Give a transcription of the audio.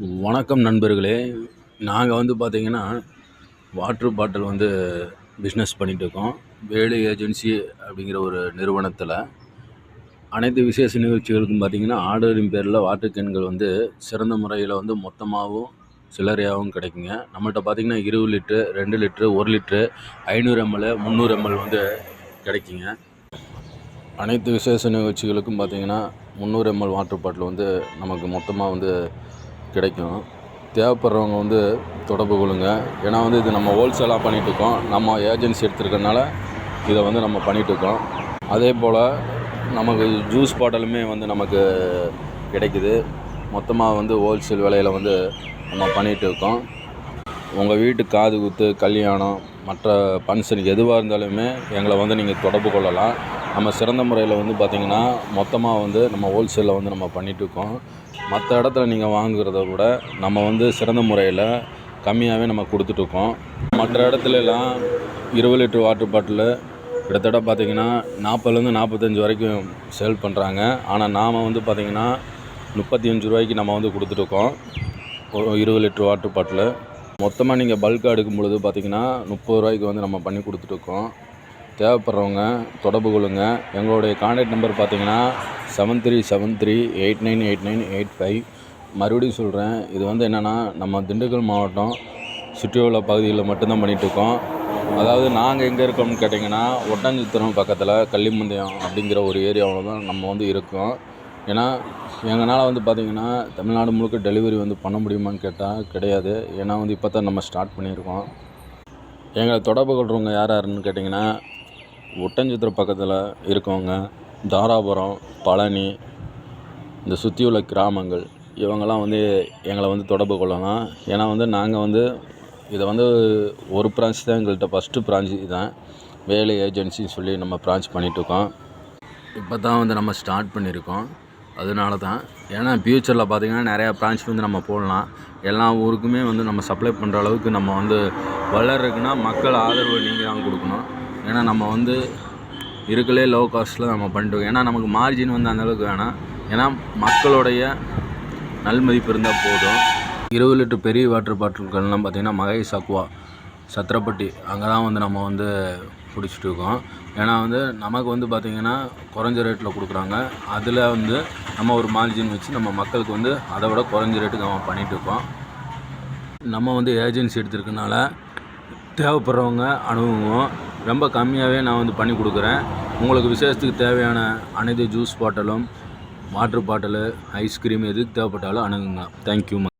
வணக்கம் நண்பர்களே. நாங்கள் வந்து பார்த்திங்கன்னா வாட்ரு பாட்டில் வந்து பிஸ்னஸ் பண்ணிகிட்ருக்கோம் வேலு ஏஜென்சி அப்படிங்கிற ஒரு நிறுவனத்தில். அனைத்து விசேஷ நிகழ்ச்சிகளுக்கும் பார்த்தீங்கன்னா ஆர்டரின் பேரில் வாட்டர் கேன்கள் வந்து சிறந்த முறையில் வந்து மொத்தமாகவும் சில்லறையாகவும் கிடைக்குங்க. நம்மள்கிட்ட பார்த்தீங்கன்னா இருபது லிட்ரு ரெண்டு லிட்ரு ஒரு லிட்ரு ஐநூறு எம்எல் முந்நூறு எம்எல் வந்து கிடைக்குங்க. அனைத்து விசேஷ நிகழ்ச்சிகளுக்கும் பார்த்திங்கன்னா முந்நூறு எம்எல் வாட்டர் பாட்டில் வந்து நமக்கு மொத்தமாக வந்து கிடைக்கும். தேவைப்படுறவங்க வந்து தொடர்பு கொள்ளுங்க. ஏன்னா வந்து இது நம்ம ஹோல்சேலாக பண்ணிகிட்ருக்கோம் நம்ம ஏஜென்சி எடுத்துருக்கறனால இதை வந்து நம்ம பண்ணிகிட்ருக்கோம் அதே போல் நமக்கு ஜூஸ் பாட்டலுமே வந்து நமக்கு கிடைக்குது. மொத்தமாக வந்து ஹோல்சேல் விலையில் வந்து நம்ம பண்ணிகிட்டு இருக்கோம் உங்கள் வீட்டு காது குத்து கல்யாணம் மற்ற ஃபங்க்ஷன் எதுவாக இருந்தாலுமே எங்களை வந்து நீங்கள் தொடர்பு கொள்ளலாம். நம்ம சிறந்த முறையில் வந்து பார்த்திங்கன்னா மொத்தமாக வந்து நம்ம ஹோல்சேலில் வந்து நம்ம பண்ணிகிட்ருக்கோம் மற்ற இடத்துல நீங்கள் வாங்குறத விட நம்ம வந்து சிறந்த முறையில் கம்மியாகவே நம்ம கொடுத்துட்ருக்கோம் மற்ற இடத்துலலாம் இருபது லிட்டர் வாட்டர் பாட்டிலு கிட்டத்தட்ட பார்த்திங்கன்னா நாற்பதுலேருந்து நாற்பத்தஞ்சு வரைக்கும் சேல் பண்ணுறாங்க ஆனால் நாம் வந்து பார்த்திங்கன்னா முப்பத்தி அஞ்சு ரூபாய்க்கு நம்ம வந்து கொடுத்துட்ருக்கோம் ஒரு இருபது லிட்டர் வாட்டர் பாட்டிலு மொத்தமாக நீங்கள் பல்காக எடுக்கும் பொழுது பார்த்திங்கன்னா முப்பது ரூபாய்க்கு வந்து நம்ம பண்ணி கொடுத்துட்ருக்கோம் தேவைப்படுறவங்க தொடர்பு கொள்ளுங்க. எங்களுடைய கான்டாக்ட் நம்பர் பார்த்தீங்கன்னா seven three seven three eight nine eight nine eight five மறுபடியும் சொல்கிறேன் இது வந்து என்னென்னா நம்ம திண்டுக்கல் மாவட்டம் சுற்றியுள்ள பகுதிகளில் மட்டும்தான் பண்ணிகிட்ருக்கோம் அதாவது நாங்கள் எங்கே இருக்கோம்னு கேட்டிங்கன்னா ஒட்டஞ்சத்திரம் பக்கத்தில் கள்ளிமந்தயம் அப்படிங்கிற ஒரு ஏரியாவில் தான் நம்ம வந்து இருக்கோம். ஏன்னா எங்களால் வந்து பார்த்திங்கன்னா தமிழ்நாடு முழுக்க டெலிவரி வந்து பண்ண முடியுமான்னு கேட்டால் கிடையாது. ஏன்னா வந்து இப்போ தான் நம்ம ஸ்டார்ட் பண்ணியிருக்கோம். எங்களை தொடர்பு கொள்கிறவங்க யார் யாருன்னு கேட்டிங்கன்னா ஒட்டஞ்சத்திரம் பக்கத்தில் இருக்கவங்க தாராபுரம் பழனி இந்த சுற்றியுள்ள கிராமங்கள் இவங்கெல்லாம் வந்து எங்களை வந்து தொடர்பு கொள்ளலாம். ஏன்னா வந்து நாங்கள் வந்து இதை வந்து ஒரு பிரான்ச் தான் எங்கள்கிட்ட ஃபஸ்ட்டு பிரான்ச் தான் வேலை ஏஜென்சின்னு சொல்லி நம்ம பிரான்ச் பண்ணிகிட்ருக்கோம் இப்போ தான் வந்து நம்ம ஸ்டார்ட் பண்ணியிருக்கோம். அதனால தான் ஏன்னா ஃப்யூச்சரில் பார்த்திங்கன்னா நிறையா பிரான்ச் வந்து நம்ம போடலாம். எல்லா ஊருக்குமே வந்து நம்ம சப்ளை பண்ணுற அளவுக்கு நம்ம வந்து வளர்றதுக்குன்னா மக்கள் ஆதரவு நீங்கள் தான் கொடுக்கணும். ஏன்னா நம்ம வந்து இருக்கலே லோ காஸ்ட்டில் நம்ம பண்ணிட்டு ஏன்னா நமக்கு மார்ஜின் வந்து அந்தளவுக்கு வேணாம். ஏன்னா மக்களுடைய நல்மதிப்பு இருந்தால் போதும். இருபது லிட்டர் பெரிய வாட்டர் பாட்டில்கள்லாம் பார்த்திங்கன்னா மகை சக்குவா சத்திரப்பட்டி அங்கே தான் வந்து நம்ம வந்து பிடிச்சிட்டு இருக்கோம் ஏன்னா வந்து நமக்கு வந்து பார்த்திங்கன்னா குறைஞ்ச ரேட்டில் கொடுக்குறாங்க. அதில் வந்து நம்ம ஒரு மார்ஜின் வச்சு நம்ம மக்களுக்கு வந்து அதை விட குறைஞ்ச ரேட்டுக்கு நம்ம பண்ணிகிட்டு இருக்கோம் நம்ம வந்து ஏஜென்சி எடுத்திருக்கனால தேவைப்படுறவங்க அணுகுவோம். ரொம்ப கம்மியாகவே நான் வந்து பண்ணி கொடுக்குறேன். உங்களுக்கு விசேஷத்துக்கு தேவையான அனைத்து ஜூஸ் பாட்டிலும் வாட்ரு பாட்டிலு ஐஸ்கிரீம் எது தேவைப்பட்டாலும் அணுகுங்க. தேங்க்யூ